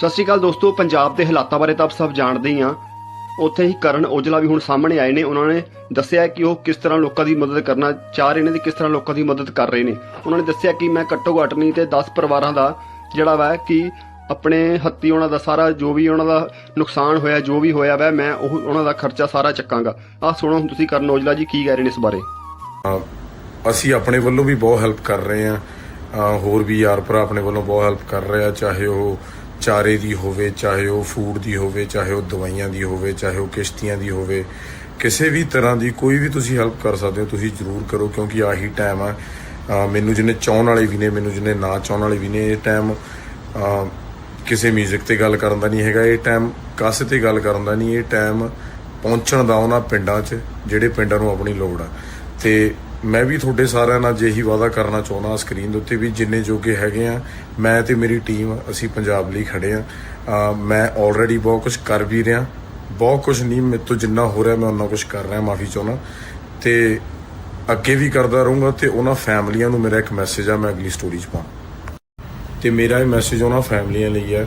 ਸਤਿ ਸ਼੍ਰੀ ਅਕਾਲ ਦੋਸਤੋ, ਪੰਜਾਬ ਦੇ ਹਾਲਾਤਾਂ ਬਾਰੇ ਤਾਂ ਆਪ ਸਭ ਜਾਣਦੇ ਹੀ ਆ ਉੱਥੇ ਹੀ ਕਰਨ ਔਜਲਾ ਵੀ ਹੁਣ ਸਾਹਮਣੇ ਆਏ ਨੇ। ਉਹਨਾਂ ਨੇ ਦੱਸਿਆ ਕਿ ਉਹ ਕਿਸ ਤਰ੍ਹਾਂ ਲੋਕਾਂ ਦੀ ਮਦਦ ਕਰਨਾ ਚਾਹ ਰਹੇ ਨੇ ਤੇ ਕਿਸ ਤਰ੍ਹਾਂ ਲੋਕਾਂ ਦੀ ਮਦਦ ਕਰ ਰਹੇ ਨੇ। ਉਹਨਾਂ ਨੇ ਦੱਸਿਆ ਕਿ ਮੈਂ ਘੱਟੋ ਘੱਟ ਨਹੀਂ ਤੇ 10 ਪਰਿਵਾਰਾਂ ਦਾ ਜਿਹੜਾ ਵਾ ਕਿ ਆਪਣੇ ਹੱਤੀ ਉਹਨਾਂ ਦਾ ਸਾਰਾ ਜੋ ਵੀ ਉਹਨਾਂ ਦਾ ਨੁਕਸਾਨ ਹੋਇਆ, ਜੋ ਵੀ ਹੋਇਆ ਵਾ, ਮੈਂ ਉਹ ਉਹਨਾਂ ਦਾ ਖਰਚਾ ਸਾਰਾ ਚੱਕਾਂਗਾ। ਆਹ ਸੁਣੋ ਹੁਣ ਤੁਸੀਂ ਕਰਨ ਔਜਲਾ ਜੀ ਕੀ ਕਹਿ ਰਹੇ ਨੇ ਇਸ ਬਾਰੇ। ਅਸੀਂ ਆਪਣੇ ਵੱਲੋਂ ਵੀ ਬਹੁਤ ਹੈਲਪ ਕਰ ਰਹੇ ਆ ਹੋਰ ਵੀ ਯਾਰ ਭਰਾ ਆਪਣੇ ਵੱਲੋਂ ਬਹੁਤ ਹੈਲਪ ਕਰ ਰਹੇ ਆ, ਚਾਹੇ ਉਹ ਚਾਰੇ ਦੀ ਹੋਵੇ, ਚਾਹੇ ਉਹ ਫੂਡ ਦੀ ਹੋਵੇ, ਚਾਹੇ ਉਹ ਦਵਾਈਆਂ ਦੀ ਹੋਵੇ, ਚਾਹੇ ਉਹ ਕਿਸ਼ਤੀਆਂ ਦੀ ਹੋਵੇ, ਕਿਸੇ ਵੀ ਤਰ੍ਹਾਂ ਦੀ ਕੋਈ ਵੀ ਤੁਸੀਂ ਹੈਲਪ ਕਰ ਸਕਦੇ ਹੋ, ਤੁਸੀਂ ਜ਼ਰੂਰ ਕਰੋ ਕਿਉਂਕਿ ਆਹੀ ਟਾਈਮ ਆ। ਮੈਨੂੰ ਜਿਹਨੇ ਚਾਹਣ ਵਾਲੇ ਵੀ ਨੇ, ਮੈਨੂੰ ਜਿਹਨੇ ਨਾ ਚਾਹਣ ਵਾਲੇ ਵੀ ਨੇ, ਇਹ ਟਾਈਮ ਕਿਸੇ 뮤직 ਤੇ ਗੱਲ ਕਰਨ ਦਾ ਨਹੀਂ ਹੈਗਾ, ਇਹ ਟਾਈਮ ਕਾਸੇ ਤੇ ਗੱਲ ਕਰਨ ਦਾ ਨਹੀਂ, ਇਹ ਟਾਈਮ ਪਹੁੰਚਣ ਦਾ ਉਹਨਾਂ ਪਿੰਡਾਂ 'ਚ, ਜਿਹੜੇ ਪਿੰਡਾਂ ਨੂੰ ਆਪਣੀ ਲੋੜ ਆ। ਤੇ ਮੈਂ ਵੀ ਤੁਹਾਡੇ ਸਾਰਿਆਂ ਨਾਲ ਜਿਹੀ ਵਾਅਦਾ ਕਰਨਾ ਚਾਹੁੰਦਾ ਸਕਰੀਨ ਦੇ ਉੱਤੇ ਵੀ ਜਿੰਨੇ ਜੋਗੇ ਹੈਗੇ ਆ, ਮੈਂ ਤੇ ਮੇਰੀ ਟੀਮ ਅਸੀਂ ਪੰਜਾਬ ਲਈ ਖੜੇ ਆ। ਮੈਂ ਆਲਰੇਡੀ ਬਹੁਤ ਕੁਝ ਕਰ ਵੀ ਰਿਹਾ, ਬਹੁਤ ਕੁਝ ਨਹੀਂ, ਮੇਰੇ ਤੋਂ ਜਿੰਨਾ ਹੋ ਰਿਹਾ ਮੈਂ ਉਹਨਾਂ ਕੁਝ ਕਰ ਰਿਹਾ, ਮਾਫੀ ਚਾਹੁੰਦਾ। ਤੇ ਅੱਗੇ ਵੀ ਕਰਦਾ ਰਹੂੰਗਾ ਤੇ ਉਹਨਾਂ ਫੈਮਲੀਆਂ ਨੂੰ ਮੇਰਾ ਇੱਕ ਮੈਸੇਜ ਆ, ਮੈਂ ਅਗਲੀ ਸਟੋਰੀ 'ਚ ਪਾਉਂ ਤੇ ਮੇਰਾ ਇਹ ਮੈਸੇਜ ਉਹਨਾਂ ਫੈਮਲੀਆਂ ਲਈ ਆ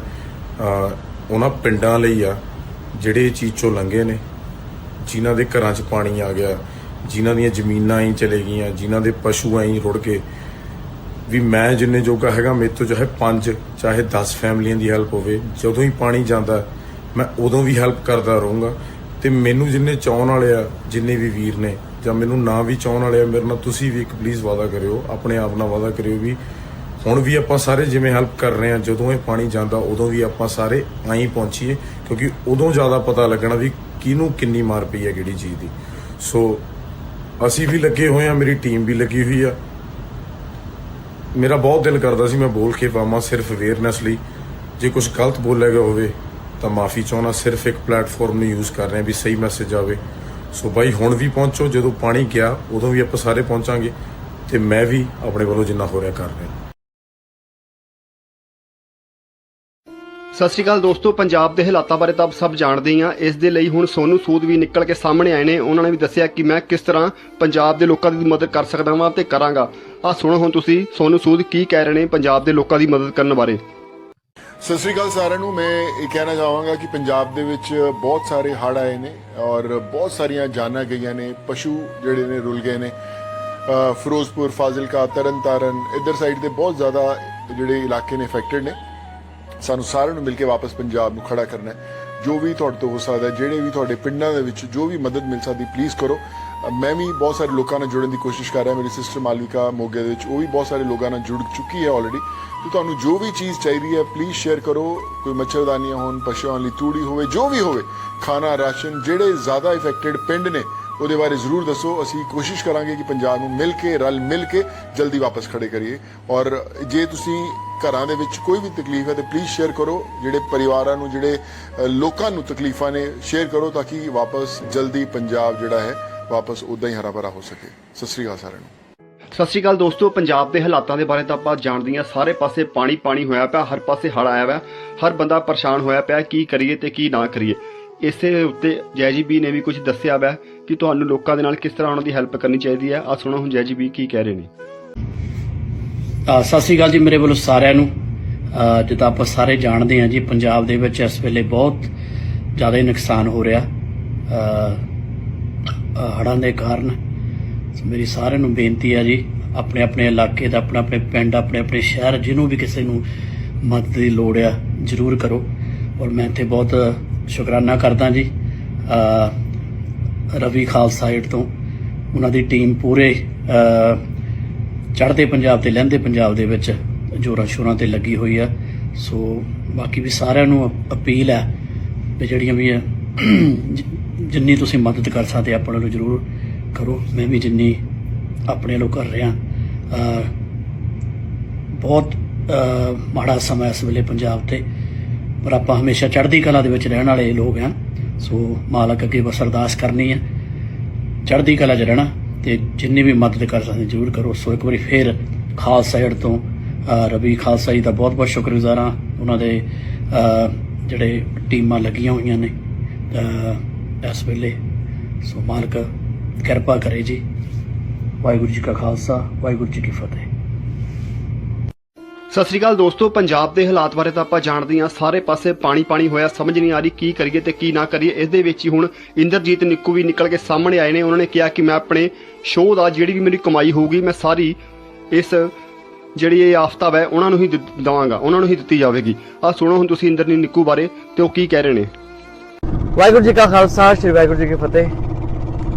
ਉਹਨਾਂ ਪਿੰਡਾਂ ਲਈ ਆ, ਜਿਹੜੇ ਇਹ ਚੀਜ਼ ਚੋਂ ਲੰਘੇ ਨੇ, ਜਿਨ੍ਹਾਂ ਦੇ ਘਰਾਂ 'ਚ ਪਾਣੀ ਆ ਗਿਆ। ਜਿਨ੍ਹਾਂ ਦੀਆਂ ਜ਼ਮੀਨਾਂ ਹੀ ਚਲੇ ਗਈਆਂ, ਜਿਨ੍ਹਾਂ ਦੇ ਪਸ਼ੂ ਐਂ ਰੁੜ ਕੇ ਵੀ ਮੈਂ ਜਿੰਨੇ ਜੋਗਾ ਹੈਗਾ, ਮੇਰੇ ਤੋਂ ਚਾਹੇ 5 ਚਾਹੇ 10 ਫੈਮਲੀਆਂ ਦੀ ਹੈਲਪ ਹੋਵੇ, ਜਦੋਂ ਹੀ ਪਾਣੀ ਜਾਂਦਾ, ਮੈਂ ਉਦੋਂ ਵੀ ਹੈਲਪ ਕਰਦਾ ਰਹੂੰਗਾ। ਤੇ ਮੈਨੂੰ ਜਿੰਨੇ ਚਾਹਣ ਵਾਲੇ ਆ, ਜਿੰਨੇ ਵੀ ਵੀਰ ਨੇ, ਜਾਂ ਮੈਨੂੰ ਨਾ ਵੀ ਚਾਹਣ ਵਾਲੇ ਆ, ਮੇਰੇ ਨਾਲ ਤੁਸੀਂ ਵੀ ਇੱਕ ਪਲੀਜ਼ ਵਾਅਦਾ ਕਰਿਓ, ਆਪਣੇ ਆਪ ਨਾਲ ਵਾਅਦਾ ਕਰਿਓ ਵੀ ਹੁਣ ਵੀ ਆਪਾਂ ਸਾਰੇ ਜਿਵੇਂ ਹੈਲਪ ਕਰ ਰਹੇ ਆ ਜਦੋਂ ਇਹ ਪਾਣੀ ਜਾਂਦਾ, ਉਦੋਂ ਵੀ ਆਪਾਂ ਸਾਰੇ ਆਈ ਪਹੁੰਚੀਏ, ਕਿਉਂਕਿ ਉਦੋਂ ਜ਼ਿਆਦਾ ਪਤਾ ਲੱਗਣਾ ਵੀ ਕਿਹਨੂੰ ਕਿੰਨੀ ਮਾਰ ਪਈ ਹੈ ਕਿਹੜੀ ਚੀਜ਼ ਦੀ। ਸੋ ਅਸੀਂ ਵੀ ਲੱਗੇ ਹੋਏ ਆ ਮੇਰੀ ਟੀਮ ਵੀ ਲੱਗੀ ਹੋਈ ਆ। ਮੇਰਾ ਬਹੁਤ ਦਿਲ ਕਰਦਾ ਸੀ ਮੈਂ ਬੋਲ ਕੇ ਪਾਵਾਂ ਸਿਰਫ ਅਵੇਅਰਨੈਸ ਲਈ। ਜੇ ਕੁਝ ਗਲਤ ਬੋਲਿਆ ਗਿਆ ਹੋਵੇ, ਤਾਂ ਮਾਫੀ ਚਾਹਣਾ ਸਿਰਫ ਇੱਕ ਪਲੇਟਫਾਰਮ ਨੂੰ ਯੂਜ਼ ਕਰ ਰਹੇ ਹਾਂ ਵੀ ਸਹੀ ਮੈਸੇਜ ਆਵੇ। ਸੋ ਬਾਈ, ਹੁਣ ਵੀ ਪਹੁੰਚੋ, ਜਦੋਂ ਪਾਣੀ ਗਿਆ, ਉਦੋਂ ਵੀ ਆਪਾਂ ਸਾਰੇ ਪਹੁੰਚਾਂਗੇ, ਤੇ ਮੈਂ ਵੀ ਆਪਣੇ ਵੱਲੋਂ ਜਿੰਨਾ ਹੋ ਰਿਹਾ ਕਰ ਰਿਹਾ। ਸਤਿ ਸ਼੍ਰੀ ਅਕਾਲ ਦੋਸਤੋ, ਪੰਜਾਬ ਦੇ ਹਾਲਾਤਾਂ ਬਾਰੇ ਤਾਂ ਆਪ ਸਭ ਜਾਣਦੇ ਹੀ ਆ ਇਸ ਦੇ ਲਈ ਹੁਣ ਸੋਨੂ ਸੂਦ ਵੀ ਨਿਕਲ ਕੇ ਸਾਹਮਣੇ ਆਏ ਨੇ। ਉਹਨਾਂ ਨੇ ਵੀ ਦੱਸਿਆ ਕਿ ਮੈਂ ਕਿਸ ਤਰ੍ਹਾਂ ਪੰਜਾਬ ਦੇ ਲੋਕਾਂ ਦੀ ਮਦਦ ਕਰ ਸਕਦਾ ਹਾਂ ਤੇ ਕਰਾਂਗਾ। ਆਹ ਸੁਣੋ ਹੁਣ ਤੁਸੀਂ ਸੋਨੂ ਸੂਦ ਕੀ ਕਹਿ ਰਹੇ ਨੇ ਪੰਜਾਬ ਦੇ ਲੋਕਾਂ ਦੀ ਮਦਦ ਕਰਨ ਬਾਰੇ। ਸਤਿ ਸ੍ਰੀ ਅਕਾਲ ਸਾਰਿਆਂ ਨੂੰ। ਮੈਂ ਇਹ ਕਹਿਣਾ ਚਾਹਾਂਗਾ ਕਿ ਪੰਜਾਬ ਦੇ ਵਿੱਚ ਬਹੁਤ ਸਾਰੇ ਹੜ੍ਹ ਆਏ ਨੇ ਔਰ ਬਹੁਤ ਸਾਰੀਆਂ ਜਾਨਾਂ ਗਈਆਂ ਨੇ। ਪਸ਼ੂ ਜਿਹੜੇ ਨੇ ਰੁਲ ਗਏ ਨੇ। ਫਿਰੋਜ਼ਪੁਰ, ਫਾਜ਼ਿਲਕਾ, ਤਰਨਤਾਰਨ, ਇਧਰ ਸਾਈਡ ਦੇ ਬਹੁਤ ਜ਼ਿਆਦਾ ਜਿਹੜੇ ਇਲਾਕੇ ਨੇ ਅਫੈਕਟਡ ਨੇ। ਸਾਨੂੰ ਸਾਰਿਆਂ ਨੂੰ ਮਿਲ ਕੇ ਵਾਪਸ ਪੰਜਾਬ ਨੂੰ ਖੜਾ ਕਰਨਾ ਹੈ। ਜੋ ਵੀ ਤੁਹਾਡੇ ਤੋਂ ਹੋ ਸਕਦਾ ਜਿਹੜੇ ਵੀ ਤੁਹਾਡੇ ਪਿੰਡਾਂ ਦੇ ਵਿੱਚ ਜੋ ਵੀ ਮਦਦ ਮਿਲ ਸਕਦੀ ਪਲੀਜ਼ ਕਰੋ। ਮੈਂ ਵੀ ਬਹੁਤ ਸਾਰੇ ਲੋਕਾਂ ਨਾਲ ਜੁੜਨ ਦੀ ਕੋਸ਼ਿਸ਼ ਕਰ ਰਿਹਾ, ਮੇਰੀ ਸਿਸਟਰ ਮਾਲਵਿਕਾ ਮੋਗੇ ਦੇ ਵਿੱਚ, ਉਹ ਵੀ ਬਹੁਤ ਸਾਰੇ ਲੋਕਾਂ ਨਾਲ ਜੁੜ ਚੁੱਕੀ ਹੈ ਆਲਰੇਡੀ ਤੇ ਤੁਹਾਨੂੰ ਜੋ ਵੀ ਚੀਜ਼ ਚਾਹੀਦੀ ਹੈ ਪਲੀਜ਼ ਸ਼ੇਅਰ ਕਰੋ। ਕੋਈ ਮੱਛਰਦਾਨੀਆਂ ਹੋਣ, ਪਸ਼ੂਆਂ ਲਈ ਤੂੜੀ ਹੋਵੇ, ਜੋ ਵੀ ਹੋਵੇ, ਖਾਣਾ, ਰਾਸ਼ਨ, ਜਿਹੜੇ ਜ਼ਿਆਦਾ ਇਫੈਕਟਡ ਪਿੰਡ ਨੇ ਉਹਦੇ ਬਾਰੇ ਜ਼ਰੂਰ ਦੱਸੋ। ਅਸੀਂ ਕੋਸ਼ਿਸ਼ ਕਰਾਂਗੇ ਕਿ ਪੰਜਾਬ ਨੂੰ ਮਿਲ ਕੇ, ਰਲ ਮਿਲ ਕੇ ਜਲਦੀ ਵਾਪਸ ਖੜੇ ਕਰੀਏ। ਔਰ ਜੇ ਤੁਸੀਂ ਘਰਾਂ ਦੇ ਵਿੱਚ ਕੋਈ ਵੀ ਤਕਲੀਫ ਹੈ ਤੇ ਪਲੀਜ਼ ਸ਼ੇਅਰ ਕਰੋ। ਜਿਹੜੇ ਪਰਿਵਾਰਾਂ ਨੂੰ, ਜਿਹੜੇ ਲੋਕਾਂ ਨੂੰ ਤਕਲੀਫਾਂ ਨੇ ਸ਼ੇਅਰ ਕਰੋ ਤਾਂ ਕਿ ਵਾਪਸ ਜਲਦੀ ਪੰਜਾਬ ਜਿਹੜਾ ਹੈ, ਵਾਪਸ ਉਦਾਂ ਹੀ ਹਰਾ ਭਰਾ ਹੋ ਸਕੇ। ਸਤਿ ਸ੍ਰੀ ਅਕਾਲ ਸਾਰਿਆਂ ਨੂੰ। ਸਤਿ ਸ਼੍ਰੀ ਅਕਾਲ ਦੋਸਤੋ। ਪੰਜਾਬ ਦੇ ਹਾਲਾਤਾਂ ਦੇ ਬਾਰੇ ਤਾਂ ਆਪਾਂ ਜਾਣਦੇ ਹਾਂ। ਸਾਰੇ ਪਾਸੇ ਪਾਣੀ ਪਾਣੀ ਹੋਇਆ ਪਿਆ, ਹਰ ਪਾਸੇ ਹੜ ਆਇਆ ਹੋਇਆ ਹਰ ਬੰਦਾ ਪਰੇਸ਼ਾਨ ਹੋਇਆ ਪਿਆ, ਕੀ ਕਰੀਏ ਤੇ ਕੀ ਨਾ ਕਰੀਏ। ਇਸੇ ਉੱਤੇ ਜੈਜੀ ਬੀ ਨੇ ਵੀ ਕੁਝ ਦੱਸਿਆ ਹੋਇਆ ਕਿ ਤੁਹਾਨੂੰ ਲੋਕਾਂ ਦੇ ਨਾਲ ਕਿਸ ਤਰ੍ਹਾਂ ਉਹਨਾਂ ਦੀ ਹੈਲਪ ਕਰਨੀ ਚਾਹੀਦੀ ਹੈ। ਆ ਸੁਣੋ ਹੁਣ ਜੈਜੀ ਬੀ ਕੀ ਕਹਿ ਰਹੇ ਨੇ। ਸਤਿ ਸ਼੍ਰੀ ਅਕਾਲ ਜੀ ਮੇਰੇ ਵੱਲੋਂ ਸਾਰਿਆਂ ਨੂੰ। ਜਿੱਦਾਂ ਆਪਾਂ ਸਾਰੇ ਜਾਣਦੇ ਹਾਂ ਜੀ, ਪੰਜਾਬ ਦੇ ਵਿੱਚ ਇਸ ਵੇਲੇ ਬਹੁਤ ਜ਼ਿਆਦਾ ਨੁਕਸਾਨ ਹੋ ਰਿਹਾ। ਹੜ੍ਹਾਂ ਦੇ ਕਾਰਨ। ਮੇਰੀ ਸਾਰਿਆਂ ਨੂੰ ਬੇਨਤੀ ਹੈ ਜੀ, ਆਪਣੇ ਆਪਣੇ ਇਲਾਕੇ ਦਾ, ਆਪਣਾ ਆਪਣੇ ਪਿੰਡ, ਆਪਣੇ ਆਪਣੇ ਸ਼ਹਿਰ, ਜਿਹਨੂੰ ਵੀ ਕਿਸੇ ਨੂੰ ਮਦਦ ਦੀ ਲੋੜ ਆ, ਜ਼ਰੂਰ ਕਰੋ। ਔਰ ਮੈਂ ਇੱਥੇ ਬਹੁਤ ਸ਼ੁਕਰਾਨਾ ਕਰਦਾ ਜੀ ਰਵੀ ਖਾਲਸਾ ਏਡ ਤੋਂ। ਉਹਨਾਂ ਦੀ ਟੀਮ ਪੂਰੇ ਚੜ੍ਹਦੇ ਪੰਜਾਬ ਤੇ ਲਹਿੰਦੇ ਪੰਜਾਬ ਦੇ ਵਿੱਚ ਜੋਰਾਂ ਸ਼ੋਰਾਂ ਤੇ ਲੱਗੀ ਹੋਈ ਆ। ਸੋ ਬਾਕੀ ਵੀ ਸਾਰਿਆਂ ਨੂੰ ਅਪ- ਅਪੀਲ ਹੈ ਵੀ ਜਿਹੜੀਆਂ ਵੀ ਆ, ਜਿੰਨੀ ਤੁਸੀਂ ਮਦਦ ਕਰ ਸਕਦੇ ਆਪਣੇ ਨੂੰ ਜ਼ਰੂਰ ਕਰੋ। ਮੈਂ ਵੀ ਜਿੰਨੀ ਆਪਣੇ ਵੱਲੋਂ ਕਰ ਰਿਹਾ ਬਹੁਤ ਮਾੜਾ ਸਮਾਂ ਇਸ ਵੇਲੇ ਪੰਜਾਬ ਤੇ। ਪਰ ਆਪਾਂ ਹਮੇਸ਼ਾ ਚੜ੍ਹਦੀ ਕਲਾ ਦੇ ਵਿੱਚ ਰਹਿਣ ਵਾਲੇ ਲੋਕ ਆ ਸੋ ਮਾਲਕ ਅੱਗੇ ਬਸ ਅਰਦਾਸ ਕਰਨੀ ਹੈ। ਚੜ੍ਹਦੀ ਕਲਾ 'ਚ ਰਹਿਣਾ ਤੇ ਜਿੰਨੀ ਵੀ ਮਦਦ ਕਰ ਸਕਦੇ ਜ਼ਰੂਰ ਕਰੋ। ਸੋ ਇੱਕ ਵਾਰੀ ਫੇਰ ਖਾਲਸਾ ਏਡ ਤੋਂ ਰਵੀ ਖਾਲਸਾ ਜੀ ਦਾ ਬਹੁਤ ਬਹੁਤ ਸ਼ੁਕਰਗੁਜ਼ਾਰ ਹਾਂ। ਉਹਨਾਂ ਦੇ ਜਿਹੜੇ ਟੀਮਾਂ ਲੱਗੀਆਂ ਹੋਈਆਂ ਨੇ ਇਸ ਵੇਲੇ। ਸੋ ਮਾਲਕ ਕਿਰਪਾ ਕਰੇ ਜੀ। ਵਾਹਿਗੁਰੂ ਜੀ ਕਾ ਖਾਲਸਾ, ਵਾਹਿਗੁਰੂ ਜੀ ਕੀ ਫਤਿਹ। ਸਤਿ ਸ਼੍ਰੀ ਅਕਾਲ ਦੋਸਤੋ, ਪੰਜਾਬ ਦੇ ਹਾਲਾਤ ਬਾਰੇ ਤਾਂ ਆਪਾਂ ਜਾਣਦੇ ਹਾਂ। ਸਾਰੇ ਪਾਸੇ ਪਾਣੀ ਪਾਣੀ ਹੋਇਆ, ਸਮਝ ਨਹੀਂ ਆ ਰਹੀ ਕੀ ਕਰੀਏ ਤੇ ਕੀ ਨਾ ਕਰੀਏ। ਇਸ ਦੇ ਵਿੱਚ ਹੀ ਹੁਣ ਇੰਦਰਜੀਤ ਨਿੱਕੂ ਵੀ ਨਿਕਲ ਕੇ ਸਾਹਮਣੇ ਆਏ ਨੇ। ਉਹਨਾਂ ਨੇ ਕਿਹਾ ਕਿ ਮੈਂ ਆਪਣੇ ਸ਼ੋਅ ਦਾ ਜਿਹੜੀ ਵੀ ਮੇਰੀ ਕਮਾਈ ਹੋਊਗੀ, ਮੈਂ ਸਾਰੀ ਇਸ ਜਿਹੜੀ ਇਹ ਆਫਤਾਬ ਹੈ, ਉਹਨਾਂ ਨੂੰ ਹੀ ਦਿੱਤ- ਦੇਵਾਂਗਾ, ਉਹਨਾਂ ਨੂੰ ਹੀ ਦਿੱਤੀ ਜਾਵੇਗੀ। ਆ ਸੁਣੋ ਹੁਣ ਤੁਸੀਂ ਇੰਦਰਜੀਤ ਨਿੱਕੂ ਬਾਰੇ ਤੇ ਉਹ ਕੀ ਕਹਿ ਰਹੇ ਨੇ। ਵਾਹਿਗੁਰੂ ਜੀ ਕਾ ਖਾਲਸਾ, ਸ੍ਰੀ ਵਾਹਿਗੁਰੂ ਜੀ ਕੀ ਫਤਿਹ।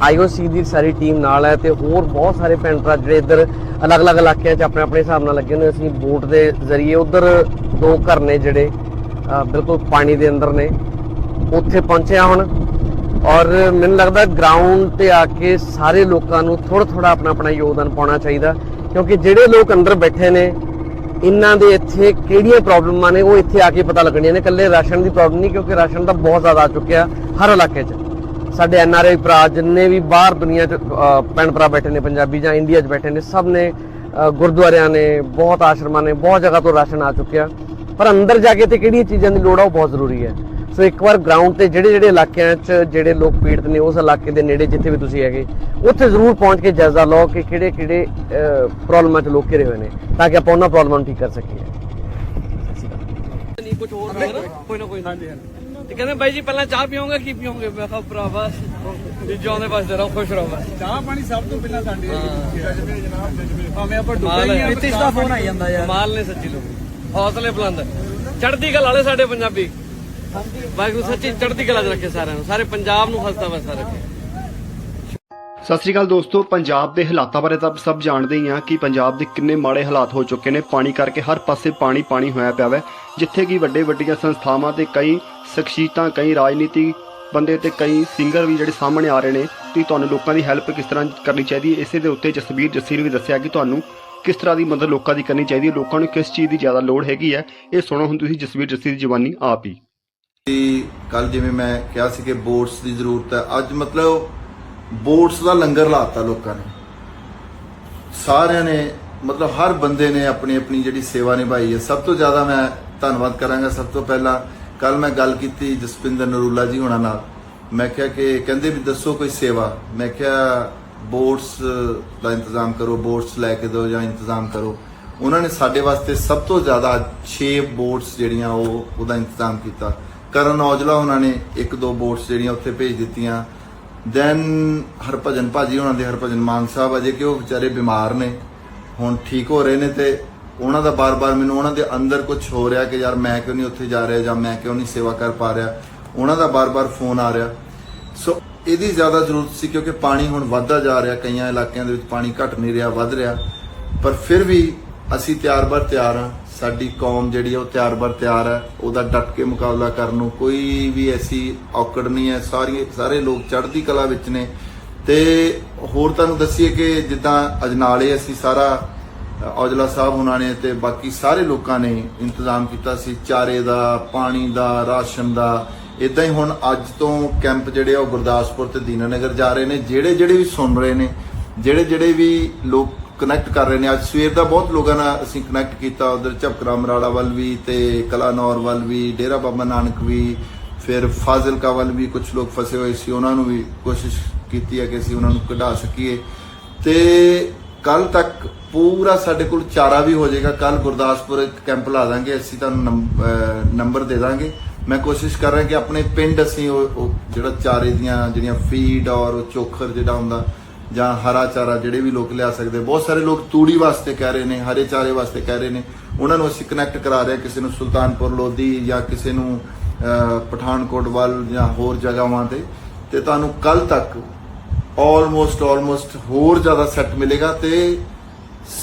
ਆਈਓਸੀ ਦੀ ਸਾਰੀ ਟੀਮ ਨਾਲ ਹੈ ਤੇ ਹੋਰ ਬਹੁਤ ਸਾਰੇ ਭੈਣ ਭਰਾ ਜਿਹੜੇ ਇੱਧਰ ਅਲੱਗ-ਅਲੱਗ ਇਲਾਕਿਆਂ 'ਚ ਆਪਣੇ ਆਪਣੇ ਹਿਸਾਬ ਨਾਲ ਲੱਗੇ ਹੋਏ ਨੇ। ਅਸੀਂ ਬੋਟ ਦੇ ਜ਼ਰੀਏ ਉਧਰ ਦੋ ਘਰ ਨੇ ਜਿਹੜੇ ਬਿਲਕੁਲ ਪਾਣੀ ਦੇ ਅੰਦਰ ਨੇ, ਉੱਥੇ ਪਹੁੰਚਿਆ ਹੁਣ। ਔਰ ਮੈਨੂੰ ਲੱਗਦਾ ਗਰਾਊਂਡ ਤੇ ਆ ਕੇ ਸਾਰੇ ਲੋਕਾਂ ਨੂੰ ਥੋੜਾ ਥੋੜਾ ਆਪਣਾ ਆਪਣਾ ਯੋਗਦਾਨ ਪਾਉਣਾ ਚਾਹੀਦਾ, ਕਿਉਂਕਿ ਜਿਹੜੇ ਲੋਕ ਅੰਦਰ ਬੈਠੇ ਨੇ, ਇਹਨਾਂ ਦੇ ਇੱਥੇ ਕਿਹੜੀਆਂ ਪ੍ਰੋਬਲਮਾਂ ਨੇ, ਉਹ ਇੱਥੇ ਆ ਕੇ ਪਤਾ ਲੱਗਣੀਆਂ ਨੇ। ਇਕੱਲੇ ਰਾਸ਼ਨ ਦੀ ਪ੍ਰੋਬਲਮ ਨਹੀਂ, ਕਿਉਂਕਿ ਰਾਸ਼ਨ ਤਾਂ ਬਹੁਤ ਜ਼ਿਆਦਾ ਆ ਚੁੱਕਿਆ ਹਰ ਇਲਾਕੇ 'ਚ। ਸਾਡੇ ਐਨਆਰਆਈ ਭਰਾ ਜਿੰਨੇ ਵੀ ਬਾਹਰ ਦੁਨੀਆ 'ਚ ਭੈਣ ਭਰਾ ਬੈਠੇ ਨੇ ਪੰਜਾਬੀ ਜਾਂ ਇੰਡੀਆ 'ਚ ਬੈਠੇ ਨੇ ਸਭ ਨੇ ਗੁਰਦੁਆਰਿਆਂ ਨੇ ਬਹੁਤ ਆਸ਼ਰਮਾਂ ਨੇ ਬਹੁਤ ਜਗ੍ਹਾ ਤੋਂ ਰਾਸ਼ਨ ਆ ਚੁੱਕਿਆ। ਪਰ ਅੰਦਰ ਜਾ ਕੇ ਤੇ ਕਿਹੜੀਆਂ ਚੀਜ਼ਾਂ ਦੀ ਲੋੜ ਆ ਉਹ ਬਹੁਤ ਜ਼ਰੂਰੀ ਹੈ। ਸੋ ਇੱਕ ਵਾਰ ਗਰਾਊਂਡ ਤੇ ਜਿਹੜੇ ਜਿਹੜੇ ਇਲਾਕਿਆਂ 'ਚ ਜਿਹੜੇ ਲੋਕ ਪੀੜਤ ਨੇ ਉਸ ਇਲਾਕੇ ਦੇ ਨੇੜੇ ਜਿੱਥੇ ਵੀ ਤੁਸੀਂ ਹੈਗੇ ਉੱਥੇ ਜ਼ਰੂਰ ਪਹੁੰਚ ਕੇ ਜਾਇਜ਼ਾ ਲਓ ਕਿ ਕਿਹੜੇ ਕਿਹੜੇ ਪ੍ਰੋਬਲਮਾਂ 'ਚ ਲੋਕ ਘਿਰੇ ਹੋਏ ਨੇ ਤਾਂ ਕਿ ਆਪਾਂ ਉਹਨਾਂ ਪ੍ਰੋਬਲਮਾਂ ਨੂੰ ਠੀਕ ਕਰ ਸਕੀਏ। ਨਹੀਂ ਕੁਝ ਹੋਰ ਨਾ ਕੋਈ ਨਾ। ਕੋਈ ਹਾਂਜੀ। ਤੇ ਕਹਿੰਦੇ ਬਾਈ ਜੀ ਪਹਿਲਾਂ ਚਾਹ ਪੀਓਗੇ ਕੀ ਪੀਓਗੇ? ਮੈਂ ਕਿਹਾ ਭਰਾਵਾ ਜੀ ਜਿਉਂਦੇ ਬਸਦੇ ਰਹੋ ਖੁਸ਼ ਰਹੋ ਬਸ। ਚਾਹ ਪਾਣੀ ਸਭ ਤੋਂ ਪਹਿਲਾਂ ਸਾਡੇ ਜਜ਼ਬੇ ਜਨਾਬ ਜਜ਼ਬੇ। ਭਾਵੇਂ ਆਪਾਂ ਡੁੱਬੇ ਹੀ। ਨੀਤਿਸ਼ ਦਾ ਫੋਨ ਆਈ ਜਾਂਦਾ ਯਾਰ। ਕਮਾਲ ਨੇ ਸੱਚੀ ਲੋਕ। ਹੌਸਲੇ ਬੁਲੰਦ। ਚੜ੍ਹਦੀ ਕਲਾ ਵਾਲੇ ਸਾਡੇ ਪੰਜਾਬੀ। ਵਾਹਿਗੁਰੂ ਸੱਚੀ ਚੜ੍ਹਦੀ ਕਲਾ 'ਚ ਰੱਖੇ ਸਾਰਿਆਂ ਨੂੰ। ਸਾਰੇ ਪੰਜਾਬ ਨੂੰ ਹੱਸਦਾ ਵਸਦਾ ਰੱਖੇ ਸਤਿ ਸ਼੍ਰੀ ਅਕਾਲ ਦੋਸਤੋ, ਪੰਜਾਬ ਦੇ ਹਾਲਾਤਾਂ ਬਾਰੇ ਤਾਂ ਸਭ ਜਾਣਦੇ ਹੀ ਆ ਕਿ ਪੰਜਾਬ ਦੇ ਕਿੰਨੇ ਮਾੜੇ ਹਾਲਾਤ ਹੋ ਚੁੱਕੇ ਨੇ। ਪਾਣੀ ਕਰਕੇ ਹਰ ਪਾਸੇ ਪਾਣੀ ਪਾਣੀ ਹੋਇਆ ਪਿਆ ਵੈ, ਜਿੱਥੇ ਕਿ ਵੱਡੇ ਵੱਡੀਆਂ ਸੰਸਥਾਵਾਂ ਤੇ ਕਈ ਸ਼ਖਸੀਅਤਾਂ, ਕਈ ਰਾਜਨੀਤੀ ਬੰਦੇ ਤੇ ਕਈ ਸਿੰਗਰ ਵੀ ਜਿਹੜੇ ਸਾਹਮਣੇ ਆ ਰਹੇ ਨੇ। ਕਿ ਤੁਹਾਨੂੰ ਲੋਕਾਂ ਦੀ ਹੈਲਪ ਕਿਸ ਤਰ੍ਹਾਂ ਕਰਨੀ ਚਾਹੀਦੀ ਹੈ? ਇਸੇ ਦੇ ਉੱਤੇ ਜਸਬੀਰ ਜੱਸੀ ਨੇ ਵੀ ਦੱਸਿਆ ਕਿ ਤੁਹਾਨੂੰ ਕਿਸ ਤਰ੍ਹਾਂ ਦੀ ਮਦਦ ਲੋਕਾਂ ਦੀ ਕਰਨੀ ਚਾਹੀਦੀ ਹੈ, ਲੋਕਾਂ ਨੂੰ ਕਿਸ ਚੀਜ਼ ਦੀ ਜ਼ਿਆਦਾ ਲੋੜ ਹੈਗੀ ਹੈ? ਇਹ ਸੁਣੋ ਹੁਣ ਤੁਸੀਂ ਜਸਬੀਰ ਜੱਸੀ ਦੀ ਜ਼ੁਬਾਨੀ ਆਪ ਹੀ। ਕੱਲ ਜਿਵੇਂ ਮੈਂ ਕਿਹਾ ਸੀ ਕਿ ਬੋਟਸ ਦੀ ਜ਼ਰੂਰਤ ਹੈ। ਅੱਜ ਮਤਲਬ ਬੋਟਸ ਦਾ ਲੰਗਰ ਲਾਤਾ ਲੋਕਾਂ ਨੇ। ਸਾਰਿਆਂ ਨੇ, ਮਤਲਬ ਹਰ ਬੰਦੇ ਨੇ ਆਪਣੀ ਆਪਣੀ ਜਿਹੜੀ ਸੇਵਾ ਨਿਭਾਈ ਹੈ। ਸਭ ਤੋਂ ਜ਼ਿਆਦਾ ਮੈਂ ਧੰਨਵਾਦ ਕਰਾਂਗਾ। ਸਭ ਤੋਂ ਪਹਿਲਾਂ ਕੱਲ ਮੈਂ ਗੱਲ ਕੀਤੀ ਜਸਪਿੰਦਰ ਨਰੂਲਾ ਜੀ ਹੋਣਾ ਨਾਲ। ਮੈਂ ਕਿਹਾ ਕਿ ਕਹਿੰਦੇ ਵੀ ਦੱਸੋ ਕੋਈ ਸੇਵਾ। ਮੈਂ ਕਿਹਾ, ਬੋਟਸ ਦਾ ਇੰਤਜ਼ਾਮ ਕਰੋ, ਬੋਟਸ ਲੈ ਕੇ ਦਿਓ ਜਾਂ ਇੰਤਜ਼ਾਮ ਕਰੋ। ਉਹਨਾਂ ਨੇ ਸਾਡੇ ਵਾਸਤੇ ਸਭ ਤੋਂ ਜ਼ਿਆਦਾ 6 ਬੋਟਸ ਜਿਹੜੀਆਂ ਉਹ, ਉਹਦਾ ਇੰਤਜ਼ਾਮ ਕੀਤਾ। ਕਰਨ ਔਜਲਾ ਉਹਨਾਂ ਨੇ ਇੱਕ ਦੋ ਬੋਟਸ ਜਿਹੜੀਆਂ ਉੱਥੇ ਭੇਜ ਦਿੱਤੀਆਂ। ਦੈਨ ਹਰਭਜਨ ਭਾਜੀ ਉਹਨਾਂ ਦੇ ਹਰਭਜਨ ਮਾਨ ਸਾਹਿਬ ਅਜੇ ਕਿ ਉਹ ਵਿਚਾਰੇ ਬਿਮਾਰ ਨੇ, ਹੁਣ ਠੀਕ ਹੋ ਰਹੇ ਨੇ ਤੇ ਉਹਨਾਂ ਦਾ ਬਾਰ-ਬਾਰ ਮੈਨੂੰ ਉਹਨਾਂ ਦੇ ਅੰਦਰ ਕੁਝ ਹੋ ਰਿਹਾ ਕਿ ਯਾਰ ਮੈਂ ਕਿਉਂ ਨਹੀਂ ਉੱਥੇ ਜਾ ਰਿਹਾ ਜਾਂ ਮੈਂ ਕਿਉਂ ਨਹੀਂ ਸੇਵਾ ਕਰ ਪਾ ਰਿਹਾ, ਉਹਨਾਂ ਦਾ ਬਾਰ-ਬਾਰ ਫੋਨ ਆ ਰਿਹਾ। ਸੋ ਇਹਦੀ ਜ਼ਿਆਦਾ ਜ਼ਰੂਰਤ ਸੀ ਕਿਉਂਕਿ ਪਾਣੀ ਹੁਣ ਵੱਧਦਾ ਜਾ ਰਿਹਾ, ਕਈਆਂ ਇਲਾਕਿਆਂ ਦੇ ਵਿੱਚ ਪਾਣੀ ਘਟ ਨਹੀਂ ਰਿਹਾ, ਵੱਧ ਰਿਹਾ। ਪਰ ਫਿਰ ਵੀ ਅਸੀਂ ਤਿਆਰ-ਬਰ ਤਿਆਰ ਹਾਂ। ਸਾਡੀ ਕੌਮ ਜਿਹੜੀ ਆ ਉਹ ਤਿਆਰ-ਬਰ ਤਿਆਰ ਹੈ ਉਹਦਾ ਡਟ ਕੇ ਮੁਕਾਬਲਾ ਕਰਨ ਨੂੰ ਕੋਈ ਵੀ ਐਸੀ ਔਕੜ ਨਹੀਂ ਹੈ। ਸਾਰੀ ਸਾਰੇ ਲੋਕ ਚੜ੍ਹਦੀ ਕਲਾ ਵਿੱਚ ਨੇ। ਤੇ ਹੋਰ ਤੁਹਾਨੂੰ ਦੱਸੀਏ ਕਿ ਜਿੱਦਾਂ ਅਜਨਾਲੇ ਅਸੀਂ ਸਾਰਾ ਔਜਲਾ ਸਾਹਿਬ ਉਹਨਾਂ ਨੇ ਤੇ ਬਾਕੀ ਸਾਰੇ ਲੋਕਾਂ ਨੇ ਇੰਤਜ਼ਾਮ ਕੀਤਾ ਸੀ। ਚਾਰੇ ਦਾ, ਪਾਣੀ ਦਾ, ਰਾਸ਼ਨ ਦਾ। ਇਦਾਂ ਹੀ ਹੁਣ ਅੱਜ ਤੋਂ ਕੈਂਪ ਜਿਹੜੇ ਆ ਉਹ ਗੁਰਦਾਸਪੁਰ ਤੇ ਦੀਨਾਨਗਰ ਜਾ ਰਹੇ ਨੇ। ਜਿਹੜੇ ਜਿਹੜੇ ਵੀ ਸੁਣ ਰਹੇ ਨੇ ਜਿਹੜੇ ਜਿਹੜੇ ਵੀ ਲੋਕ ਕਨੈਕਟ ਕਰ ਰਹੇ ਨੇ। ਅੱਜ ਸਵੇਰ ਦਾ ਬਹੁਤ ਲੋਕਾਂ ਨਾਲ ਅਸੀਂ ਕਨੈਕਟ ਕੀਤਾ। ਉਧਰ ਝਪਕਰਾ ਮਰਾੜਾ ਵੱਲ ਵੀ ਤੇ ਕਲਾਨੌਰ ਵੱਲ ਵੀ, ਡੇਰਾ ਬਾਬਾ ਨਾਨਕ ਵੀ, ਫਿਰ ਫਾਜ਼ਿਲਕਾ ਵੱਲ ਵੀ ਕੁਝ ਲੋਕ ਫਸੇ ਹੋਏ ਸੀ। ਉਹਨਾਂ ਨੂੰ ਵੀ ਕੋਸ਼ਿਸ਼ ਕੀਤੀ ਹੈ ਕਿ ਅਸੀਂ ਉਹਨਾਂ ਨੂੰ ਕਢਾ ਸਕੀਏ। ਤੇ ਕੱਲ ਤੱਕ ਪੂਰਾ ਸਾਡੇ ਕੋਲ ਚਾਰਾ ਵੀ ਹੋ ਜਾਏਗਾ। ਕੱਲ ਗੁਰਦਾਸਪੁਰ ਇੱਕ ਕੈਂਪ ਲਾ ਦਾਂਗੇ। ਅਸੀਂ ਤੁਹਾਨੂੰ ਨੰਬ- ਨੰਬਰ ਦੇ ਦਾਂਗੇ। ਮੈਂ ਕੋਸ਼ਿਸ਼ ਕਰ ਰਿਹਾ ਕਿ ਆਪਣੇ ਪਿੰਡ ਅਸੀਂ ਉਹ ਉਹ ਜਿਹੜਾ ਚਾਰੇ ਦੀਆਂ ਜਿਹੜੀਆਂ ਫੀਡ ਔਰ ਉਹ ਚੋਖਰ ਜਿਹੜਾ ਹੁੰਦਾ ਜਾਂ ਹਰਾ ਚਾਰਾ ਜਿਹੜੇ ਵੀ ਲੋਕ ਲਿਆ ਸਕਦੇ, ਬਹੁਤ ਸਾਰੇ ਲੋਕ ਤੂੜੀ ਵਾਸਤੇ ਕਹਿ ਰਹੇ ਨੇ, ਹਰੇ ਚਾਰੇ ਵਾਸਤੇ ਕਹਿ ਰਹੇ ਨੇ। ਉਹਨਾਂ ਨੂੰ ਅਸੀਂ ਕਨੈਕਟ ਕਰਾ ਰਹੇ ਕਿਸੇ ਨੂੰ ਸੁਲਤਾਨਪੁਰ, ਲੋਧੀ ਜਾਂ ਕਿਸੇ ਨੂੰ ਪਠਾਨਕੋਟ ਵੱਲ ਜਾਂ ਹੋਰ ਜਗ੍ਹਾਵਾਂ ਤੇ। ਤੇ ਤੁਹਾਨੂੰ ਕੱਲ ਤੱਕ ਆਲਮੋਸਟ ਆਲਮੋਸਟ ਹੋਰ ਜ਼ਿਆਦਾ ਸੈੱਟ ਮਿਲੇਗਾ ਤੇ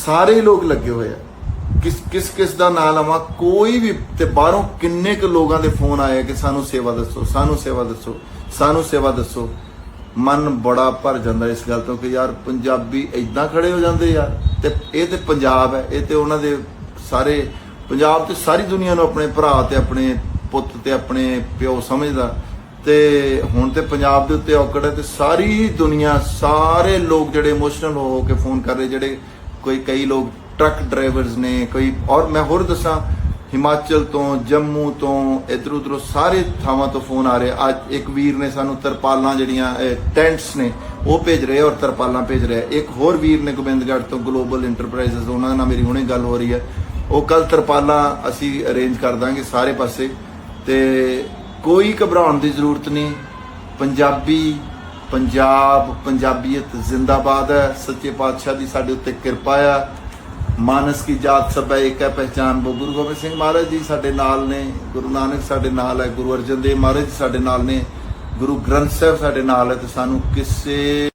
ਸਾਰੇ ਲੋਕ ਲੱਗੇ ਹੋਏ ਆ। ਕਿਸ ਕਿਸ ਕਿਸ ਦਾ ਨਾਂ ਲਵਾਂ, ਕੋਈ ਵੀ, ਤੇ ਬਾਹਰੋਂ ਕਿੰਨੇ ਕੁ ਲੋਕਾਂ ਦੇ ਫੋਨ ਆਏ ਕਿ ਸਾਨੂੰ ਸੇਵਾ ਦੱਸੋ, ਸਾਨੂੰ ਸੇਵਾ ਦੱਸੋ, ਸਾਨੂੰ ਸੇਵਾ ਦੱਸੋ। ਮਨ ਬੜਾ ਭਰ ਜਾਂਦਾ ਇਸ ਗੱਲ ਤੋਂ ਕਿ ਯਾਰ ਪੰਜਾਬੀ ਇਦਾਂ ਖੜੇ ਹੋ ਜਾਂਦੇ ਯਾਰ ਤੇ ਇਹ ਤੇ ਪੰਜਾਬ ਹੈ, ਇਹ ਤੇ ਉਹਨਾਂ ਦੇ ਸਾਰੇ ਪੰਜਾਬ ਤੇ ਸਾਰੀ ਦੁਨੀਆ ਨੂੰ ਆਪਣੇ ਭਰਾ ਤੇ ਆਪਣੇ ਪੁੱਤ ਤੇ ਆਪਣੇ ਪਿਓ ਸਮਝਦਾ। ਤੇ ਹੁਣ ਤੇ ਪੰਜਾਬ ਦੇ ਉੱਤੇ ਔਕੜ ਹੈ ਤੇ ਸਾਰੀ ਦੁਨੀਆ, ਸਾਰੇ ਲੋਕ ਜਿਹੜੇ ਇਮੋਸ਼ਨਲ ਹੋ ਕੇ ਫੋਨ ਕਰ ਰਹੇ, ਜਿਹੜੇ ਕੋਈ ਕਈ ਲੋਕ ਟਰੱਕ ਡਰਾਈਵਰਸ ਨੇ, ਕੋਈ ਔਰ ਮੈਂ ਹੋਰ ਦੱਸਾਂ ਹਿਮਾਚਲ ਤੋਂ, ਜੰਮੂ ਤੋਂ, ਇਧਰ ਉਧਰੋਂ ਸਾਰੇ ਥਾਵਾਂ ਤੋਂ ਫੋਨ ਆ ਰਹੇ। ਅੱਜ ਇੱਕ ਵੀਰ ਨੇ ਸਾਨੂੰ ਤਰਪਾਲਾਂ ਜਿਹੜੀਆਂ ਟੈਂਟਸ ਨੇ, ਉਹ ਭੇਜ ਰਹੇ ਔਰ ਤਰਪਾਲਾਂ ਭੇਜ ਰਹੇ। ਇੱਕ ਹੋਰ ਵੀਰ ਨੇ ਗੋਬਿੰਦਗੜ੍ਹ ਤੋਂ ਗਲੋਬਲ ਇੰਟਰਪ੍ਰਾਈਜ਼ਸ ਉਹਨਾਂ ਨਾਲ ਮੇਰੀ ਹੁਣੇ ਗੱਲ ਹੋ ਰਹੀ ਹੈ। ਉਹ ਕੱਲ ਤਰਪਾਲਾਂ ਅਸੀਂ ਅਰੇਂਜ ਕਰ ਦਾਂਗੇ ਸਾਰੇ ਪਾਸੇ। ਤੇ ਕੋਈ ਘਬਰਾਉਣ ਦੀ ਜ਼ਰੂਰਤ ਨਹੀਂ। ਪੰਜਾਬੀ, ਪੰਜਾਬ, ਪੰਜਾਬੀਅਤ ਜ਼ਿੰਦਾਬਾਦ ਹੈ। ਸੱਚੇ ਪਾਤਸ਼ਾਹ ਦੀ ਸਾਡੇ ਉੱਤੇ ਕਿਰਪਾ ਆ। ਮਾਨਸ ਕੀ ਜਾਤ ਸਭੈ ਇੱਕ ਹੈ ਪਹਿਚਾਨ ਉਹ ਗੁਰੂ ਗੋਬਿੰਦ ਸਿੰਘ ਮਹਾਰਾਜ ਜੀ ਸਾਡੇ ਨਾਲ ਨੇ ਗੁਰੂ ਨਾਨਕ ਸਾਡੇ ਨਾਲ ਹੈ ਗੁਰੂ ਅਰਜਨ ਦੇਵ ਮਹਾਰਾਜ ਜੀ ਸਾਡੇ ਨਾਲ ਨੇ ਗੁਰੂ ਗ੍ਰੰਥ ਸਾਹਿਬ ਸਾਡੇ ਨਾਲ ਹੈ ਤੇ ਸਾਨੂੰ ਕਿਸੇ